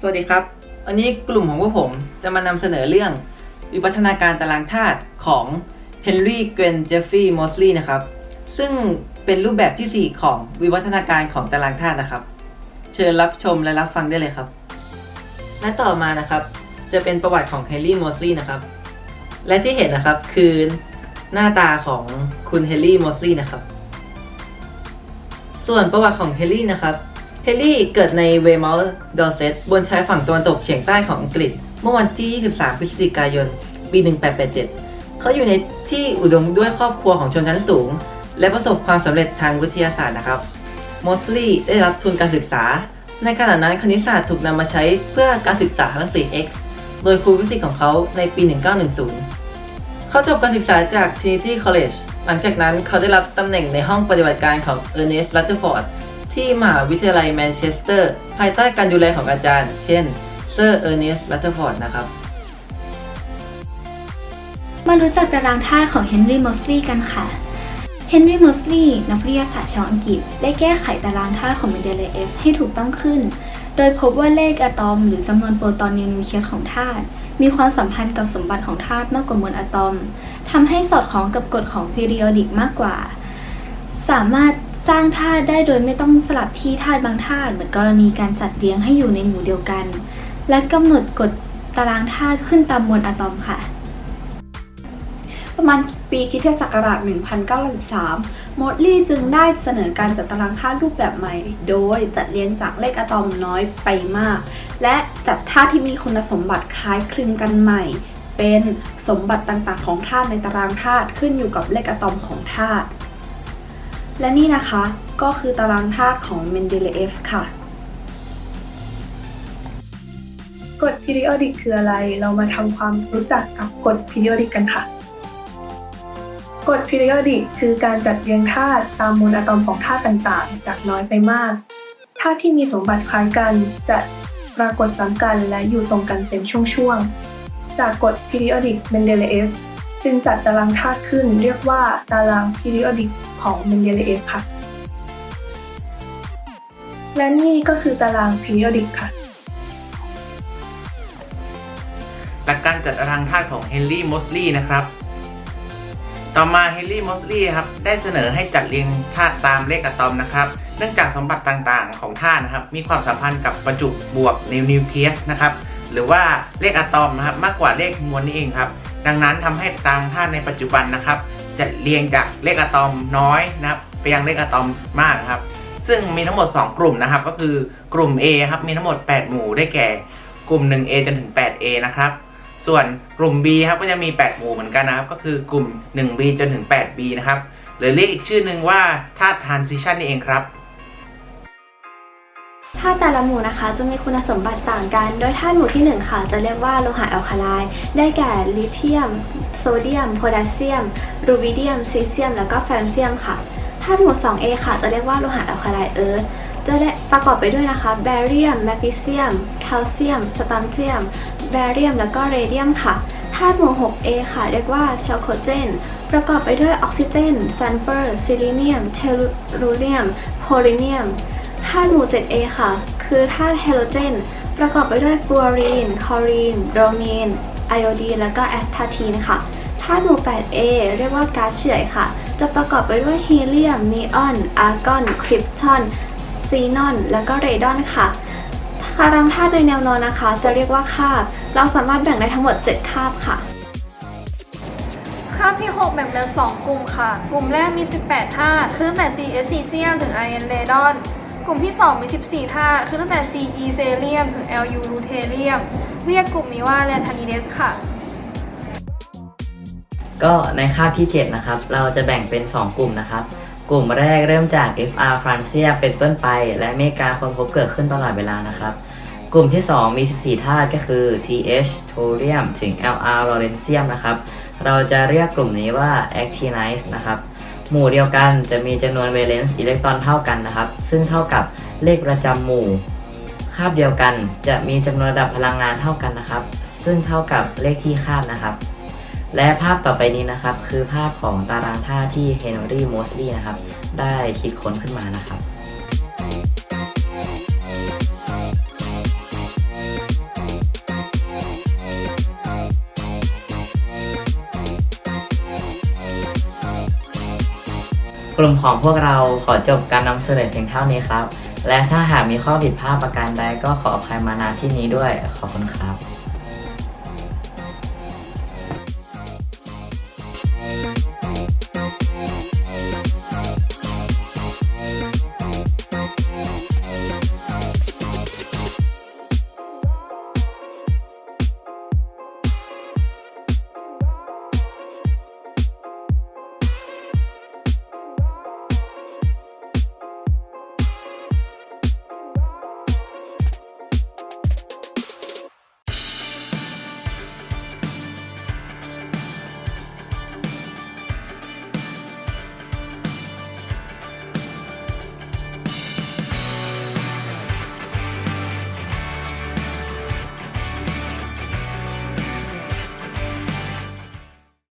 สวัสดีครับวันนี้กลุ่มของพวกผมจะมานำเสนอเรื่อง วิวัฒนาการตารางธาตุของเฮนรี่เกรนเจฟฟี่มอสลีย์นะครับ ซึ่งเป็นรูปแบบทีสี่ 4 ของวิวัฒนาการของตารางธาตุนะครับ เชิญรับชมและรับฟังได้เลยครับ และต่อมานะครับ จะเป็นประวัติของเฮนรี่มอสลีย์นะครับ และที่เห็นนะครับคือหน้าตาของคุณเฮนรี่มอสลีย์นะครับ ส่วนประวัติของเฮนรี่นะครับ เฮนรี่เกิดในเวม l ลดอร์เซตบนชายฝั่งตะวันตกเฉียงใต้ของอังกฤษ เมื่อวันที่ 23 พฤศจิกายน ปี 1887 เขาอยู่ในที่อุดมด้วยครอบครัวของชนชั้นสูง และประสบความสำเร็จทางวิทยาศาสตร์นะครับมอสลีย์ได้รับทุนการศึกษา ในขณะนั้นคณิตศาสตร์ถูกนำมาใช้เพื่อการศึกษารังสี X โดยครูฟิสิกส์ของเขาในปี 1910 เขาจบการศึกษาจาก Trinity College หลังจากนั้นเขาได้รับตำแหน่งในห้องปฏิบัติการของ Ernest Rutherford ที่มหาวิทยาลัยแมนเชสเตอร์ ภายใต้การดูแลของอาจารย์ เช่นเซอร์เออร์เนสต์รัตเทอร์ฟอร์ดนะครับมารู้จักตารางธาตุของเฮนรี่มอสลีย์กันค่ะ เฮนรี่มอสลีย์นักวิทยาศาสตร์ชาวอังกฤษ ได้แก้ไขตารางธาตุของเมนเดเลเอฟให้ถูกต้องขึ้น โดยพบว่าเลขอะตอม หรือจำนวนโปรตอนในนิวเคลียสของธาตุมีความสัมพันธ์กับสมบัติของธาตุมากกว่ามวลอะตอมทำให้สอดคล้องกับกฎของพีริโอดิกมากกว่า สามารถ สร้างธาตุได้โดยไม่ต้องสลับที่ธาตุบางธาตุเหมือนกรณีการจัดเรียงให้อยู่ในหมู่เดียวกัน และกำหนดกฎตารางธาตุขึ้นตามมวลอะตอมค่ะ ประมาณปีคริสตศักราช 1913 โมดลี่จึงได้เสนอการจัดตารางธาตุรูปแบบใหม่ โดยจัดเรียงจากเลขอะตอมน้อยไปมาก และจัดธาตุที่มีคุณสมบัติคล้ายคลึงกันใหม่ เป็นสมบัติต่างๆของธาตุในตารางธาตุขึ้นอยู่กับเลขอะตอมของธาตุ และนี่นะคะก็คือตารางธาตุของเมนเดเลเอฟค่ะกฎ periodic คืออะไร เรามาทำความรู้จักกับกฎ periodic กันค่ะ กฎ periodic คือการจัดเรียงธาตุตามมูลอะตอมของธาตุต่างๆ จากน้อยไปมาก ธาตุที่มีสมบัติคล้ายกันจะปรากฏซ้ำกันและอยู่ตรงกันเป็นช่วงๆ จากกฎ periodic Mendeleev จึงจัดตารางธาตุขึ้นเรียกว่าตาราง periodic ของ Mendeleev ค่ะ และนี่ก็คือตาราง periodic ค่ะ หลักการจัดตารางธาตุของเฮนรี่มอสลีย์นะครับ ต่อมาเฮนรี่มอสลีย์ครับได้เสนอให้จัดเรียงธาตุตามเลขอะตอมนะครับเนื่องจากสมบัติต่างๆ ของธาตุนะครับ มีความสัมพันธ์กับประจุบวกในนิวเคลียสนะครับ หรือว่าเลขอะตอมนะครับ มากกว่าเลขมวลนี่เองครับ ดังนั้นทำให้ตารางธาตุในปัจจุบันนะครับจัดเรียงจากเลขอะตอมน้อยนะครับไปยังเลขอะตอมมากครับ ซึ่งมีทั้งหมด 2 กลุ่มนะครับ ก็คือกลุ่ม A ครับมีทั้งหมด 8 หมู่ได้แก่กลุ่ม 1A จนถึง 8A นะครับ ส่วนกลุ่ม B ครับก็จะมี 8 หมู่เหมือนกันนะครับ ก็คือกลุ่ม 1B จนถึง 8B นะครับหรือเรียกอีกชื่อหนึ่งว่าธาตุ transition นี่เองครับ ธาตุแต่ละหมู่นะคะจะมีคุณสมบัติต่างกัน โดยธาตุหมู่ที่ 1 ค่ะ จะเรียกว่าโลหะแอลคาไลน์ได้แก่ลิเธียม โซเดียม โพแทสเซียม รูบิเดียม ซีเซียม แล้วก็แฟรนเซียมค่ะธาตุหมู่ 2A ค่ะ จะเรียกว่าโลหะแอลคาไลน์เอิร์ธจะได้ประกอบไปด้วยนะคะแบเรียม แมกนีเซียม แคลเซียม สตันเซียม แบเรียม แล้วก็เรเดียมค่ะธาตุหมู่ 6A ค่ะ เรียกว่าเชลโคเจน ประกอบไปด้วยออกซิเจน ซัลเฟอร์ ซิลิเนียม เทลูเรียม โพลิเนียม ธาตุหมู่ 7A ค่ะ คือธาตุไฮโดรเจน ประกอบไปด้วยฟลูออรีน คลอรีน โบรมีน ไอโอดีน แล้วก็แอสตาทีนค่ะธาตุหมู่ 8A เรียกว่าก๊าซเฉื่อยค่ะ จะประกอบไปด้วยฮีเลียม นีออน อาร์กอน คริปทอน ซีนอน แล้วก็เรดอนค่ะตารางธาตุในแนวนอนนะคะ จะเรียกว่าคาบ เราสามารถแบ่งได้ทั้งหมด 7 คาบค่ะคาบที่ 6 แบ่งเป็น 2 กลุ่มค่ะ กลุ่มแรกมี 18 ธาตุคือตั้งแต่ CS ซีเซียมถึง Iron เรดอน กลุ่มที่ 2 มี 14ธาคือตั้งแต่ CE เซเลียมถึง Lu รูเทเลียม เรียกกลุ่มนี้ว่าแลนทานิเดสค่ะ ก็ในคาบที่ 7 นะครับ เราจะแบ่งเป็น 2 กลุ่มนะครับ กลุ่มแรกเริ่มจาก FR ฟรานเซียเป็นต้นไป และเมกาคนพบเกิดขึ้นตลอดเวลานะครับ กลุ่มที่ 2 มี 14 ธาตุก็คือ TH โทเรียมถึง LR ลอเรนเซียมนะครับ เราจะเรียกกลุ่มนี้ว่า actinide นะครับ หมู่เดียวกันจะมีจำนวนเวเลนซ์อิเล็กตรอนเท่ากันนะครับ ซึ่งเท่ากับเลขประจำหมู่คาบเดียวกันจะมีจำนวนระดับพลังงานเท่ากันนะครับ ซึ่งเท่ากับเลขที่คาบนะครับ และภาพต่อไปนี้นะครับ คือภาพของตารางธาตุที่เฮนรี่มอสลีย์นะครับ ได้คิดค้นขึ้นมานะครับ กลุ่มของพวกเราขอจบการนำเสนอเพียงเท่านี้ครับ และถ้าหากมีข้อผิดพลาดประการใดก็ขออภัยมาณที่นี้ด้วย ขอบคุณครับ